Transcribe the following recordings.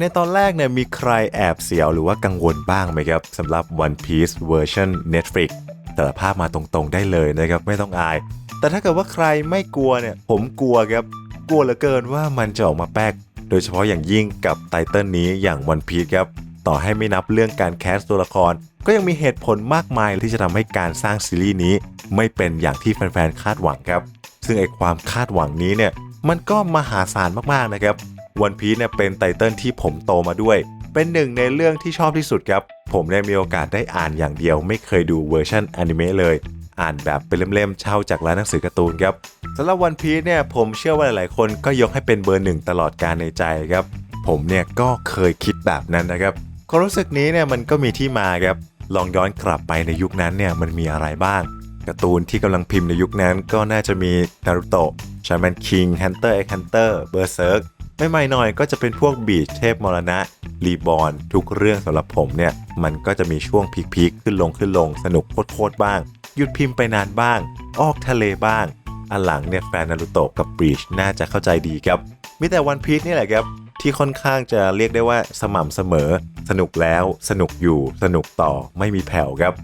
ในตอนแรกเนี่ยมีใครแอบเสียวหรือว่ากังวลบ้างไหมครับสำหรับ One Piece เวอร์ชัน Netflix แต่ละภาพมาตรงๆได้เลยนะครับ ไม่ต้องอาย แต่ถ้าเกิดว่าใครไม่กลัวเนี่ย ผมกลัวครับ กลัวเหลือเกินว่ามันจะออกมาแป๊ก โดยเฉพาะอย่างยิ่งกับไตเติลนี้อย่าง One Piece ครับ ต่อให้ไม่นับเรื่องการแคสตัวละคร ก็ยังมีเหตุผลมากมายที่จะทำให้การสร้างซีรีส์นี้ ไม่เป็นอย่างที่แฟนๆคาดหวังครับ ซึ่งไอความคาดหวังนี้เนี่ยมันก็มหาศาลมากๆนะครับวันพีซเนี่ยเป็นไตเติลที่ผมโตมาด้วย เป็นหนึ่งในเรื่องที่ชอบที่สุดครับ ผมได้มีโอกาสได้อ่านอย่างเดียว ไม่เคยดูเวอร์ชันอนิเมะเลย อ่านแบบเป็นเล่มๆเช่าจากร้านหนังสือการ์ตูนครับสำหรับวันพีซเนี่ยผมเชื่อว่าหลายๆคนก็ยกให้เป็นเบอร์หนึ่งตลอดการในใจครับ ผมเนี่ยก็เคยคิดแบบนั้นนะครับความรู้สึกนี้เนี่ยมันก็มีที่มาครับลองย้อนกลับไปในยุคนั้นเนี่ยมันมีอะไรบ้าง การ์ตูนที่กำลังพิมพ์ในยุคนั้นก็น่าจะมีนารุโตะชาแมนคิงฮันเตอร์เอ็กฮันเตอร์เบอร์เซิร์กไม่ใหม่หน่อยก็จะเป็นพวกบีชเทพมรณะรีบอนทุกเรื่องสำหรับผมเนี่ย มันก็จะมีช่วงพีคๆขึ้นลงขึ้นลงสนุกโคตรบ้าง หยุดพิมพ์ไปนานบ้าง ออกทะเลบ้าง อันหลังเนี่ยแฟนนารุโตะกับบีชน่าจะเข้าใจดีครับ มีแต่วันพีชนี่แหละครับ ที่ค่อนข้างจะเรียกได้ว่าสม่ำเสมอ สนุกแล้วสนุกอยู่สนุกต่อไม่มีแผ่วครับ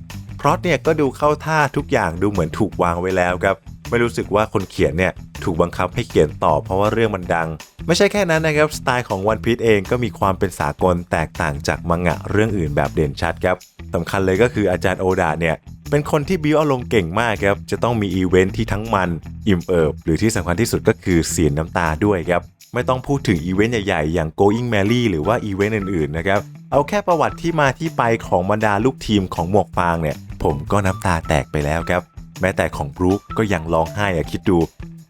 พราะเนี่ยก็ดูเข้าท่าทุกอย่างดูเหมือนถูกวางไว้แล้วครับ ไม่รู้สึกว่าคนเขียนเนี่ยถูกบังคับให้เขียนต่อเพราะว่าเรื่องมันดัง ไม่ใช่แค่นั้นนะครับ สไตล์ของ One Piece เองก็มีความเป็นสากลแตกต่างจากมังงะเรื่องอื่นแบบเด่นชัดครับสำคัญเลยก็คืออาจารย์โอดาเนี่ยเป็นคนที่บิวอารมณ์เก่งมากครับ จะต้องมีอีเวนท์ที่ทั้งมันอิ่มเอิบ หรือที่สำคัญที่สุดก็คือเสียน้ำตาด้วยครับไม่ต้องพูดถึงอีเวนต์ใหญ่ๆ อย่าง Going Merry หรือว่าอีเวนต์อื่นๆนะครับ เอาแค่ประวัติที่มาที่ไปของบรรดาลูกทีมของหมวกฟางเนี่ย ผมก็น้ำตาแตกไปแล้วครับ แม้แต่ของบรูคก็ยังร้องไห้อะคิดดู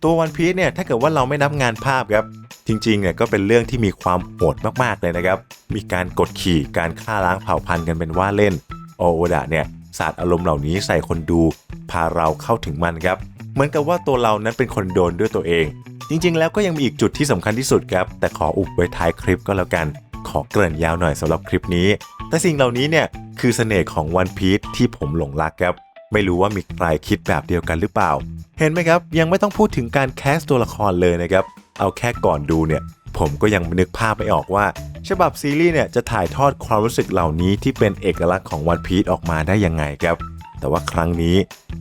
ตัววันพีซเนี่ยถ้าเกิดว่าเราไม่นับงานภาพครับ จริงๆเนี่ยก็เป็นเรื่องที่มีความโหดมากๆเลยนะครับ มีการกดขี่การฆ่าล้างเผ่าพันธุ์กันเป็นว่าเล่นโอโอดะเนี่ยศาสาดอารมณ์เหล่านี้ใส่คนดู พาเราเข้าถึงมันครับ เหมือนกับว่าตัวเรานั้นเป็นคนโดนด้วยตัวเอง จริงๆ แล้วก็ยังมีอีกจุดที่สำคัญที่สุดครับ แต่ขออุบไว้ท้ายคลิปก็แล้วกัน ขอเกริ่นยาวหน่อยสำหรับคลิปนี้ แต่สิ่งเหล่านี้เนี่ยคือเสน่ห์ของ One Piece ที่ผมหลงรักครับ ไม่รู้ว่ามีใครคิดแบบเดียวกันหรือเปล่า เห็นไหมครับ ยังไม่ต้องพูดถึงการแคสตัวละครเลยนะครับ เอาแค่ก่อนดูเนี่ยผมก็ยังนึกภาพไม่ออกว่า ฉบับซีรีส์เนี่ยจะถ่ายทอดความรู้สึกเหล่านี้ที่เป็นเอกลักษณ์ของ One Piece ออกมาได้ยังไงครับ แต่ว่าครั้งนี้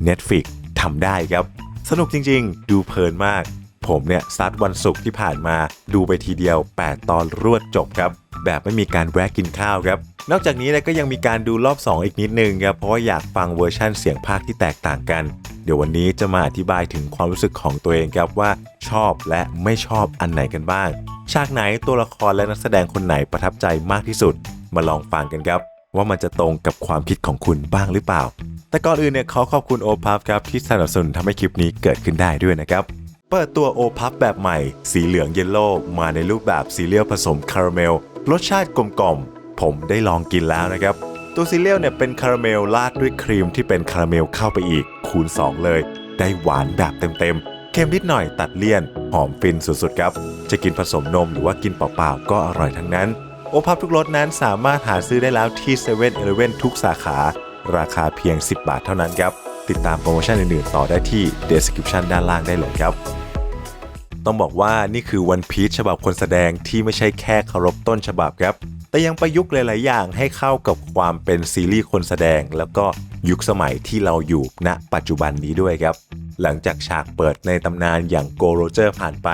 Netflix ทำได้ครับ สนุกจริง ๆ ดูเพลินมาก ผมเนี่ยซัดวันศุกร์ที่ผ่านมาดูไปทีเดียว 8 ตอนรวดจบครับ แบบไม่มีการแวะกินข้าวครับ นอกจากนี้เนี่ยก็ยังมีการดูรอบ 2 อีกนิดนึงครับเพราะว่าอยากฟังเวอร์ชั่นเสียงภาคที่แตกต่างกัน เดี๋ยววันนี้จะมาอธิบายถึงความรู้สึกของตัวเองครับว่าชอบและไม่ชอบอันไหนกันบ้างฉากไหนตัวละครและนักแสดงคนไหนประทับใจมากที่สุด มาลองฟังกันครับ ว่ามันจะตรงกับความคิดของคุณบ้างหรือเปล่า แต่ก่อนอื่นเนี่ยขอขอบคุณโอพัฟครับที่สนับสนุนทำให้คลิปนี้เกิดขึ้นได้ด้วยนะครับ เปิดตัวโอพัฟแบบใหม่ สีเหลืองเยลโล่มาในรูปแบบซีเรียลผสมคาราเมล รสชาติกลมกล่อม ผมได้ลองกินแล้วนะครับ ตัวซีเรียลเนี่ยเป็นคาราเมลราดด้วยครีมที่เป็นคาราเมลเข้าไปอีก คูณ 2 เลย ได้หวานแบบเต็มๆ เค็มนิดหน่อยตัดเลี่ยน หอมฟินสุดๆครับ จะกินผสมนมหรือว่ากินเปล่าๆก็อร่อยทั้งนั้น โอพับทุกรสนั้นสามารถหาซื้อได้แล้วที่7 e เ e ่ e อทุกสาขา ราคาเพียง 10 บาทเท่านั้นครับติดตามโปรโมชั่นอื่นๆต่อได้ที่ description ด้านล่างได้เลยครับ ต้องบอกว่านี่คือวันพีชฉบับคนแสดงที่ไม่ใช่แค่เคารพต้นฉบับครับ แต่ยังประยุกต์หลาย ๆ อย่างให้เข้ากับความเป็นซีรีส์คนแสดง แล้วก็ยุคสมัยที่เราอยู่ณปัจจุบันนี้ด้วยครับ หลังจากฉากเปิดในตำนานอย่างโกโรเจอร์ผ่านไป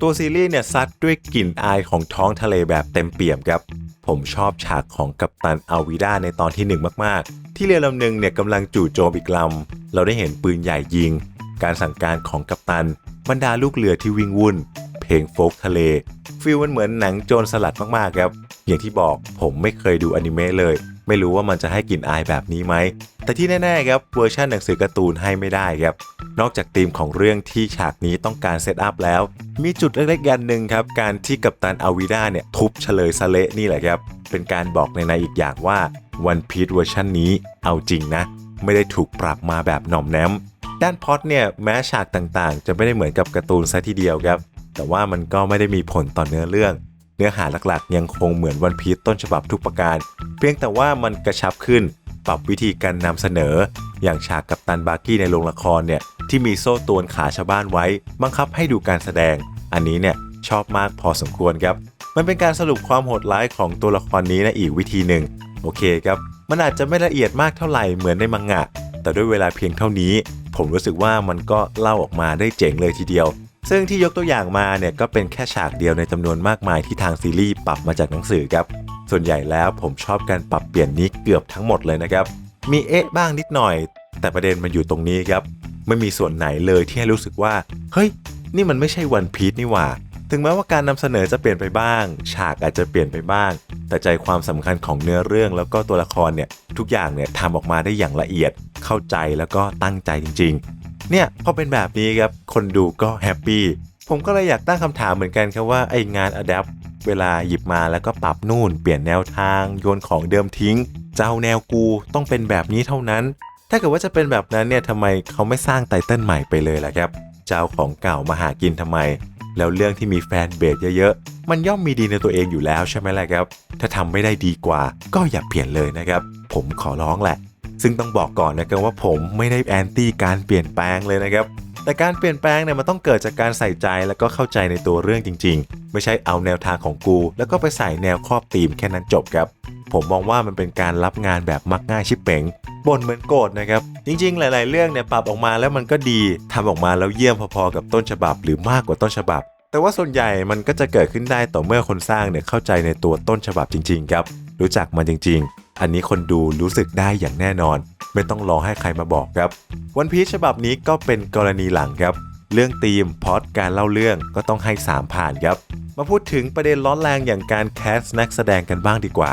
ตัวซีรีส์เนี่ยซัดด้วยกลิ่นอายของท้องทะเลแบบเต็มเปี่ยมครับผมชอบฉากของกัปตันอาวิด้าในตอนที่หนึ่งมาก ๆ ที่เรือลำหนึ่งเนี่ยกำลังจู่โจมอีกลำ เราได้เห็นปืนใหญ่ยิง การสั่งการของกัปตัน บรรดาลูกเรือที่วิ่งวุ่น เพลงโฟกทะเลฟิลมันเหมือนหนังโจรสลัดมากๆครับ อย่างที่บอกผมไม่เคยดูอนิเมะเลย ไม่รู้ว่ามันจะให้กลิ่นอายแบบนี้ไหม แต่ที่แน่ๆครับเวอร์ชันหนังสือการ์ตูนให้ไม่ได้ครับ นอกจากธีมของเรื่องที่ฉากนี้ต้องการเซตอัพแล้ว มีจุดเล็กๆอย่างหนึ่งครับ การที่กัปตันอาวิด้าเนี่ยทุบเฉลยสะเละนี่แหละครับ เป็นการบอกในในอีกอย่างว่า One Piece เวอร์ชันนี้เอาจริงนะ ไม่ได้ถูกปรับมาแบบหน่อมแนม ด้านพอดเนี่ยแม้ฉากต่างๆ จะไม่ได้เหมือนกับการ์ตูนซะทีเดียวครับ แต่ว่ามันก็ไม่ได้มีผลต่อเนื้อเรื่อง เนื้อหาหลักๆ ยังคงเหมือนวันพีซต้นฉบับทุกประการ เพียงแต่ว่ามันกระชับขึ้น ปรับวิธีการนำเสนอ อย่างฉากกับตันบาร์กี้ในโรงละครเนี่ยที่มีโซ่ตรวนขาชาวบ้านไว้ บังคับให้ดูการแสดง อันนี้เนี่ยชอบมากพอสมควรครับ มันเป็นการสรุปความโหดร้ายของตัวละครนี้ในอีกวิธีหนึ่ง โอเคครับ มันอาจจะไม่ละเอียดมากเท่าไหร่เหมือนในมังงะ แต่ด้วยเวลาเพียงเท่านี้ ผมรู้สึกว่ามันก็เล่าออกมาได้เจ๋งเลยทีเดียว ซึ่งที่ยกตัวอย่างมาเนี่ยก็เป็นแค่ฉากเดียวในจำนวนมากมายที่ทางซีรีส์ปรับมาจากหนังสือครับ ส่วนใหญ่แล้วผมชอบการปรับเปลี่ยนนี้เกือบทั้งหมดเลยนะครับ มีเอ๊ะบ้างนิดหน่อย แต่ประเด็นมันอยู่ตรงนี้ครับ ไม่มีส่วนไหนเลยที่ให้รู้สึกว่า เฮ้ย นี่มันไม่ใช่วันพีชนี่หว่า ถึงแม้ว่าการนำเสนอจะเปลี่ยนไปบ้าง ฉากอาจจะเปลี่ยนไปบ้าง แต่ใจความสำคัญของเนื้อเรื่องแล้วก็ตัวละครเนี่ยทุกอย่างเนี่ยทำออกมาได้อย่างละเอียด เข้าใจแล้วก็ตั้งใจจริง ๆ เนี่ยพอเป็นแบบนี้ครับคนดูก็แฮปปี้ผมก็เลยอยากตั้งคำถามเหมือนกันครับว่าไองาน Adapt เวลาหยิบมาแล้วก็ปรับนู่น เปลี่ยนแนวทางโยนของเดิมทิ้งเจ้าแนวกูต้องเป็นแบบนี้เท่านั้น ถ้าเกิดว่าจะเป็นแบบนั้นเนี่ยทำไมเขาไม่สร้างไตเติลใหม่ไปเลยล่ะครับ เจ้าของเก่ามาหากินทำไม แล้วเรื่องที่มีแฟนเบสเยอะๆ มันย่อมมีดีในตัวเองอยู่แล้วใช่ไหมล่ะครับ ถ้าทำไม่ได้ดีกว่า ก็อย่าเปลี่ยนเลยนะครับ ผมขอร้องแหละ ซึ่งต้องบอกก่อนนะครับว่าผมไม่ได้แอนตี้การเปลี่ยนแปลงเลยนะครับ แต่การเปลี่ยนแปลงเนี่ยมันต้องเกิดจากการใส่ใจแล้วก็เข้าใจในตัวเรื่องจริง ๆ ไม่ใช่เอาแนวทางของกู แล้วก็ไปใส่แนวครอบธีมแค่นั้นจบครับ ผมมองว่ามันเป็นการรับงานแบบมักง่ายชิบเป๋งบ่นเหมือนโกรธนะครับ จริงๆ หลาย ๆ เรื่องเนี่ยปรับออกมาแล้วมันก็ดีทำออกมาแล้วเยี่ยมพอๆกับต้นฉบับ หรือมากกว่าต้นฉบับ แต่ว่าส่วนใหญ่มันก็จะเกิดขึ้นได้ต่อเมื่อคนสร้างเนี่ยเข้าใจในตัวต้นฉบับจริง ๆ ครับ รู้จักมันจริง ๆ อันนี้คนดูรู้สึกได้อย่างแน่นอน ไม่ต้องรอให้ใครมาบอกครับ วันพีชฉบับนี้ก็เป็นกรณีหลังครับ เรื่องธีมพอดการเล่าเรื่องก็ต้องให้ 3 ผ่านครับ มาพูดถึงประเด็นร้อนแรงอย่างการแคสนักแสดงกันบ้างดีกว่า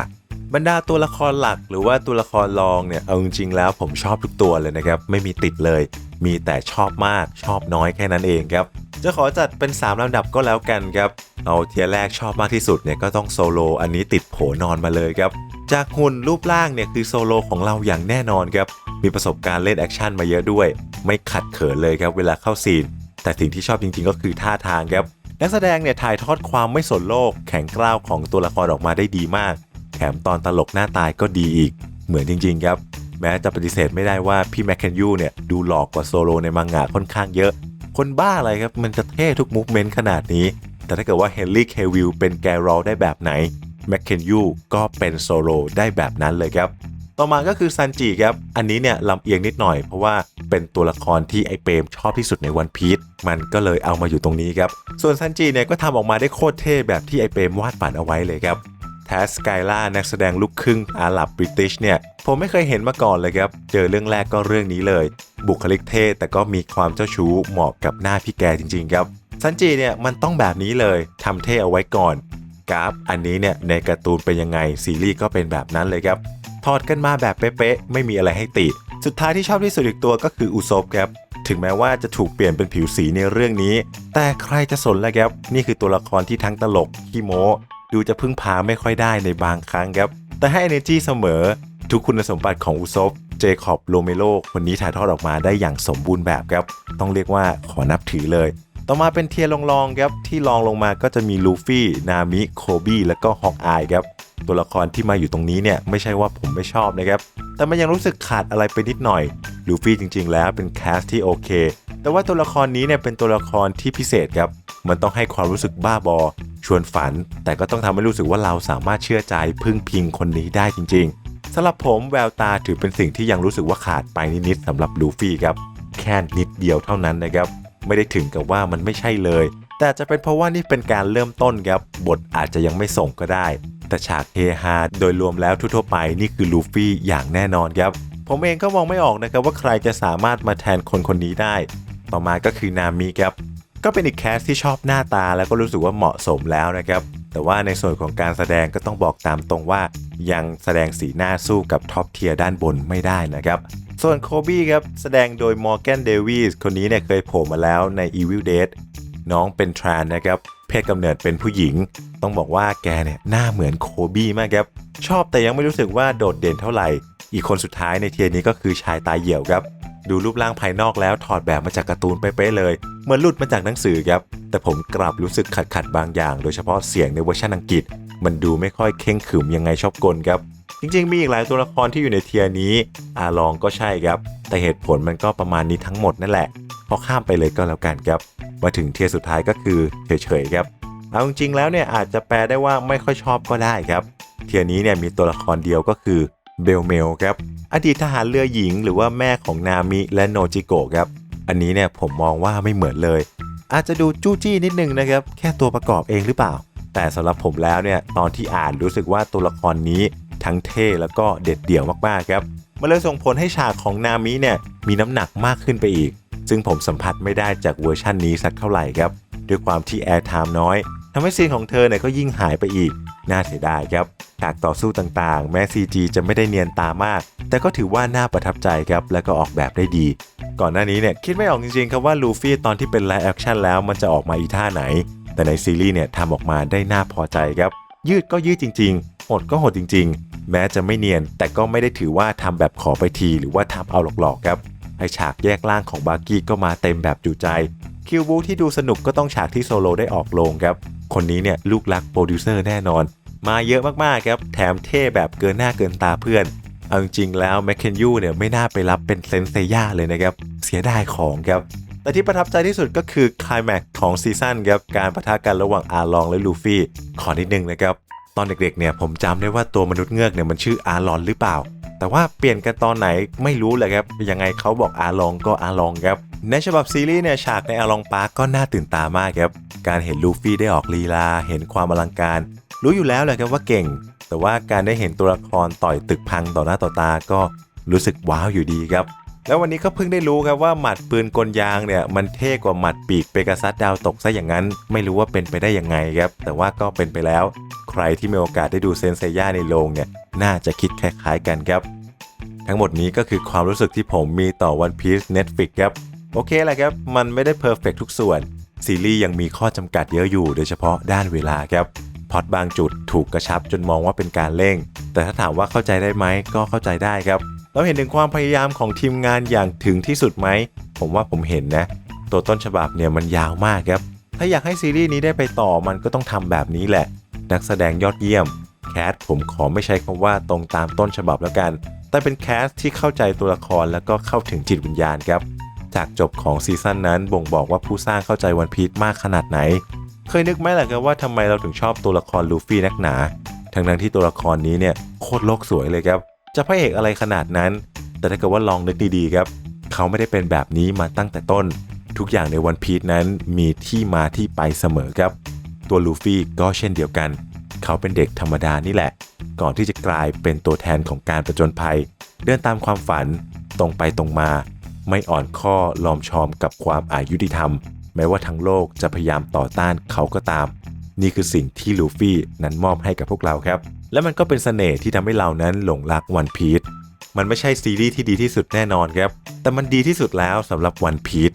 บรรดาตัวละครหลักหรือว่าตัวละครรองเนี่ยเอาจริงๆแล้วผมชอบทุกตัวเลยนะครับ ไม่มีติดเลย มีแต่ชอบมากชอบน้อยแค่นั้นเองครับ จะขอจัดเป็น 3ลำดับก็แล้วกันครับ เอาเทียร์แรกชอบมากที่สุดเนี่ยก็ต้องโซโลอันนี้ติดโผนอนมาเลยครับ จากหุ่นรูปร่างเนี่ยคือโซโลของเราอย่างแน่นอนครับ มีประสบการณ์เล่นแอคชั่นมาเยอะด้วย ไม่ขัดเขินเลยครับเวลาเข้าซีน แต่สิ่งที่ชอบจริงๆ ก็คือท่าทางครับ นักแสดงเนี่ยถ่ายทอดความไม่สนโลก แข็งกร้าวของตัวละครออกมาได้ดีมาก แถมตอนตลกหน้าตายก็ดีอีก เหมือนจริงๆครับ แม้จะปฏิเสธไม่ได้ว่าพี่แมคเคนยูเนี่ยดูหลอกกว่าโซโลในมังงะค่อนข้างเยอะ คนบ้าอะไรครับ มันจะเท่ทุกมูฟเมนต์ขนาดนี้ แต่ถ้าเกิดว่าเฮนรี่เควิลเป็นแกรอลได้แบบไหนแมคเคนยูก็เป็นโซโลได้แบบนั้นเลยครับ ต่อมาก็คือซันจิครับ อันนี้เนี่ยลำเอียงนิดหน่อยเพราะว่าเป็นตัวละครที่ไอเปรมชอบที่สุดในวันพีชมันก็เลยเอามาอยู่ตรงนี้ครับ ส่วนซันจิเนี่ยก็ทำออกมาได้โคตรเท่แบบที่ไอเปรมวาดฝันเอาไว้เลยครับ ทสสกายล่านักแสดงลูกครึ่งอาหรับบริติชเนี่ย ผมไม่เคยเห็นมาก่อนเลยครับ เจอเรื่องแรกก็เรื่องนี้เลย บุคลิกเท่แต่ก็มีความเจ้าชู้เหมาะกับหน้าพี่แกจริง ๆ ครับ ซันจิเนี่ยมันต้องแบบนี้เลยทำเท่เอาไว้ก่อนกราฟอันนี้เนี่ยในการ์ตูนเป็นยังไงซีรีส์ก็เป็นแบบนั้นเลยครับถอดกันมาแบบเป๊ะๆไม่มีอะไรให้ติ สุดท้ายที่ชอบที่สุดอีกตัวก็คืออุซบครับถึงแม้ว่าจะถูกเปลี่ยนเป็นผิวสีในเรื่องนี้ แต่ใครจะสนล่ะครับ นี่คือตัวละครที่ทั้งตลกขี้โม้ ดูจะพึ่งพาไม่ค่อยได้ในบางครั้งครับ แต่ให้ energy เสมอ ทุกคุณสมบัติของอุซบเจคอบโลเมโลคนนี้ถ่ายทอดออกมาได้อย่างสมบูรณ์แบบครับ ต้องเรียกว่าขอนับถือเลย ต่อมาเป็นเทียร์ลองๆครับที่ลองลงมาก็จะมีลูฟี่นามิโคบี้แล้วก็ฮอกอายครับตัวละครที่มาอยู่ตรงนี้เนี่ยไม่ใช่ว่าผมไม่ชอบนะครับ แต่มันยังรู้สึกขาดอะไรไปนิดหน่อย ลูฟี่จริง ๆ แล้วเป็นแคสที่โอเค แต่ว่าตัวละครนี้เนี่ยเป็นตัวละครที่พิเศษครับ มันต้องให้ความรู้สึกบ้าบอ ชวนฝัน แต่ก็ต้องทำให้รู้สึกว่าเราสามารถเชื่อใจพึ่งพิงคนนี้ได้จริง ๆสำหรับผมแววตาถือเป็นสิ่งที่ยังรู้สึกว่าขาดไปนิดๆสำหรับลูฟี่ครับแค่นิดเดียวเท่านั้นนะครับ ไม่ได้ถึงกับว่ามันไม่ใช่เลย แต่จะเป็นเพราะว่านี่เป็นการเริ่มต้นครับ บทอาจจะยังไม่ส่งก็ได้ แต่ฉากเฮฮาโดยรวมแล้วทั่วๆไปนี่คือลูฟี่อย่างแน่นอนครับ ผมเองก็มองไม่ออกนะครับว่าใครจะสามารถมาแทนคนคนนี้ได้ ต่อมาก็คือนามิครับ ก็เป็นอีกแคสที่ชอบหน้าตาแล้วก็รู้สึกว่าเหมาะสมแล้วนะครับ แต่ว่าในส่วนของการแสดงก็ต้องบอกตามตรงว่า ยังแสดงสีหน้าสู้กับท็อปเทียร์ด้านบนไม่ได้นะครับ ส่วนโคบี้ครับแสดงโดยมอร์แกนเดวิสคนนี้เนี่ยเคยโผล่มาแล้วใน Evil Dead น้องเป็นทรานนะครับเพศกำเนิดเป็นผู้หญิง ต้องบอกว่าแกเนี่ยหน้าเหมือนโคบี้มากครับ ชอบแต่ยังไม่รู้สึกว่าโดดเด่นเท่าไหร่ อีกคนสุดท้ายในเทียนี้ก็คือชายตาเหี่ยวครับ ดูรูปร่างภายนอกแล้วถอดแบบมาจากการ์ตูนเป๊ะๆเลย เหมือนหลุดมาจากหนังสือครับ แต่ผมกลับรู้สึกขัดๆบางอย่าง โดยเฉพาะเสียงในเวอร์ชันอังกฤษ มันดูไม่ค่อยเข่งขึมยังไงชอบกลครับ จริงๆ มีอีกหลายตัวละครที่อยู่ในเทียนี้อาลองก็ใช่ครับ แต่เหตุผลมันก็ประมาณนี้ทั้งหมดนั่นแหละ พอข้ามไปเลยก็แล้วกันครับ มาถึงเทียสุดท้ายก็คือเฉยๆครับ เอาจริงๆแล้วเนี่ยอาจจะแปลได้ว่าไม่ค่อยชอบก็ได้ครับ เทียนี้เนี่ยมีตัวละครเดียวก็คือ เบลเมลครับอดีตทหารเรือหญิง หรือว่าแม่ของนามิและโนจิโกะครับ อันนี้เนี่ยผมมองว่าไม่เหมือนเลย อาจจะดูจู้จี้นิดนึงนะครับ แค่ตัวประกอบเองหรือเปล่า แต่สำหรับผมแล้วเนี่ยตอนที่อ่านรู้สึกว่าตัวละครนี้ทั้งเท่แล้วก็เด็ดเดี่ยวมากๆครับมันเลยส่งผลให้ฉากของนามิเนี่ยมีน้ำหนักมากขึ้นไปอีก ซึ่งผมสัมผัสไม่ได้จากเวอร์ชั่นนี้สักเท่าไหร่ครับ ด้วยความที่แอร์ไทม์น้อยทำให้ซีนของเธอเนี่ยก็ยิ่งหายไปอีก น่าเสียดายครับฉากต่อสู้ต่างๆ แม้ CG จะไม่ได้เนียนตามาก แต่ก็ถือว่าน่าประทับใจครับ และก็ออกแบบได้ดี ก่อนหน้านี้เนี่ยคิดไม่ออกจริงๆครับว่าลูฟี่ตอนที่เป็นไลฟ์แอคชั่นแล้วมันจะออกมาอีท่าไหน แต่ในซีรีส์เนี่ยทำออกมาได้น่าพอใจครับ ยืดก็ยืดจริงๆหดก็หดจริง ๆ แม้จะไม่เนียน แต่ก็ไม่ได้ถือว่าทำแบบขอไปที หรือว่าทำเอาหลอกๆครับไอฉากแยกล่างของบาร์กี้ก็มาเต็มแบบจุใจคิวบูที่ดูสนุกก็ต้องฉากที่โซโลได้ออกโรงครับ คนนี้เนี่ยลูกรักโปรดิวเซอร์แน่นอน มาเยอะมากๆครับ แถมเท่แบบเกินหน้าเกินตาเพื่อน เอาจริงๆแล้วแมคเคนยูเนี่ยไม่น่าไปรับเป็นเซนเซย่าเลยนะครับ เสียดายของครับ แต่ที่ประทับใจที่สุดก็คือคลายแม็กของซีซั่นครับ การประทะกันระหว่างอาลองและลูฟี่ ขอนิดนึงนะครับ ตอนเด็กๆเนี่ยผมจำได้ว่าตัวมนุษย์เงือกเนี่ยมันชื่ออาลอนหรือเปล่า แต่ว่าเปลี่ยนกันตอนไหนไม่รู้เลยครับ ยังไงเขาบอกอาลองก็อาลองครับ ในฉบับซีรีส์เนี่ยฉากในอลองปาร์กก็น่าตื่นตามากครับ การเห็นลูฟี่ได้ออกลีลา เห็นความอลังการ รู้อยู่แล้วแหละครับว่าเก่ง แต่ว่าการได้เห็นตัวละครต่อยตึกพังต่อหน้าต่อตาก็รู้สึกว้าวอยู่ดีครับ แล้ววันนี้ก็เพิ่งได้รู้ครับว่าหมัดปืนกลยางเนี่ยมันเท่กว่าหมัดปีกเปกาซัสดาวตกซะอย่างนั้น ไม่รู้ว่าเป็นไปได้ยังไงครับ แต่ว่าก็เป็นไปแล้ว ใครที่มีโอกาสได้ดูเซนเซย่าในโรงเนี่ยน่าจะคิดคล้ายๆกันครับ ทั้งหมดนี้ก็คือความรู้สึกที่ผมมีต่อ One Piece Netflix ครับ โอเคแหละครับ มันไม่ได้เพอร์เฟกทุกส่วน ซีรีส์ยังมีข้อจำกัดเยอะอยู่โดยเฉพาะด้านเวลาครับพอดบางจุดถูกกระชับจนมองว่าเป็นการเร่ง แต่ถ้าถามว่าเข้าใจได้ไหมก็เข้าใจได้ครับเราเห็นถึงความพยายามของทีมงานอย่างถึงที่สุดไหม ผมว่าผมเห็นนะ ตัวต้นฉบับเนี่ยมันยาวมากครับ ถ้าอยากให้ซีรีส์นี้ได้ไปต่อมันก็ต้องทำแบบนี้แหละ นักแสดงยอดเยี่ยม แคสผมขอไม่ใช้คำว่าตรงตามต้นฉบับแล้วกัน แต่เป็นแคสที่เข้าใจตัวละครแล้วก็เข้าถึงจิตวิญญาณครับ จากจบของซีซั่นนั้นบ่งบอกว่าผู้สร้างเข้าใจวันพีชมากขนาดไหน เคยนึกไหมล่ะครับว่าทำไมเราถึงชอบตัวละครลูฟี่นักหนา ทั้งนั้นที่ตัวละครนี้เนี่ยโคตรโลกสวยเลยครับ จะพระเอกอะไรขนาดนั้น แต่ถ้าเกิดว่าลองนึกดีๆครับ เขาไม่ได้เป็นแบบนี้มาตั้งแต่ต้น ทุกอย่างในวันพีชนั้นมีที่มาที่ไปเสมอครับ ตัวลูฟี่ก็เช่นเดียวกัน เขาเป็นเด็กธรรมดานี่แหละ ก่อนที่จะกลายเป็นตัวแทนของการประจนภัย เดินตามความฝันตรงไปตรงมา ไม่อ่อนข้อลอมชอมกับความอายุติธรรม แม้ว่าทั้งโลกจะพยายามต่อต้านเขาก็ตาม นี่คือสิ่งที่ลูฟี่นั้นมอบให้กับพวกเราครับ และมันก็เป็นเสน่ห์ที่ทำให้เรานั้นหลงรักวันพีชมันไม่ใช่ซีรีส์ที่ดีที่สุดแน่นอนครับ แต่มันดีที่สุดแล้วสำหรับวันพีช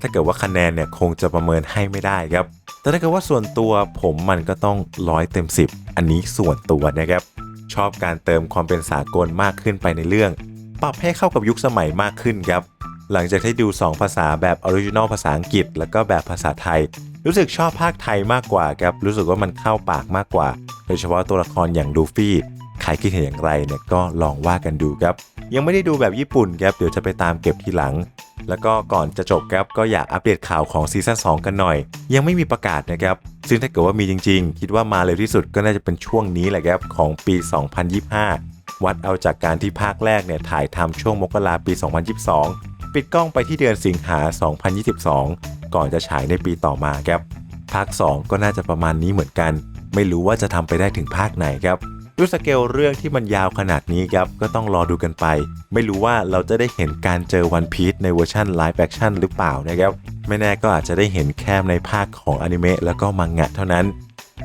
ถ้าเกิดว่าคะแนนเนี่ยคงจะประเมินให้ไม่ได้ครับ แต่ถ้าเกิดว่าส่วนตัวผมมันก็ต้องร้อยเต็ม 10 อันนี้ส่วนตัวนะครับ ชอบการเติมความเป็นสากลมากขึ้นไปในเรื่อง ปรับให้เข้ากับยุคสมัยมากขึ้นครับ หลังจากที่ดู 2 ภาษาแบบออริจินอลภาษาอังกฤษ แล้วก็แบบภาษาไทย รู้สึกชอบภาคไทยมากกว่าครับ รู้สึกว่ามันเข้าปากมากกว่า โดยเฉพาะตัวละครอย่างลูฟี่ใครคิดเห็นอย่างไรเนี่ยก็ลองว่ากันดูครับ ยังไม่ได้ดูแบบญี่ปุ่นครับเดี๋ยวจะไปตามเก็บทีหลัง แล้วก็ก่อนจะจบครับก็อยากอัปเดตข่าวของซีซั่น2กันหน่อย ยังไม่มีประกาศนะครับ ซึ่งถ้าเกิดว่ามีจริง ๆ คิดว่ามาเร็วที่สุดก็น่าจะเป็นช่วงนี้แหละครับของปี 2025 วัดเอาจากการที่ภาคแรกเนี่ยถ่ายทำช่วงมกราปี 2022 ปิดกล้องไปที่เดือนสิงหา 2022 ก่อนจะฉายในปีต่อมาครับภาค 2 ก็น่าจะประมาณนี้เหมือนกัน ไม่รู้ว่าจะทำไปได้ถึงภาคไหนครับด้วยสเกลเรื่องที่มันยาวขนาดนี้ครับ ก็ต้องรอดูกันไป ไม่รู้ว่าเราจะได้เห็นการเจอวันพี e ในเวอร์ชันไลฟ์แอคชั่นหรือเปล่านะครับ ไม่แน่ก็อาจจะได้เห็นแค่ในภาคของอนิเมะแล้วก็มังงะเท่านั้น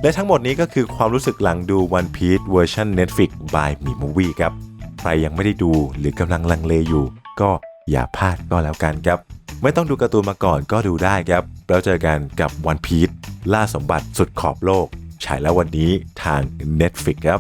และทั้งหมดนี้ก็คือความรู้สึกหลังดู One Piece เวอร์ชัน Netflix by m i Movie ครับ ใครยังไม่ได้ดูหรือกำลังลังเลอยู่ ก็ อย่าพลาดก็แล้วกันครับ ไม่ต้องดูการ์ตูนมาก่อนก็ดูได้ครับ แล้วเจอกันกับวันพีชล่าสมบัติสุดขอบโลก ฉายแล้ววันนี้ทาง Netflix ครับ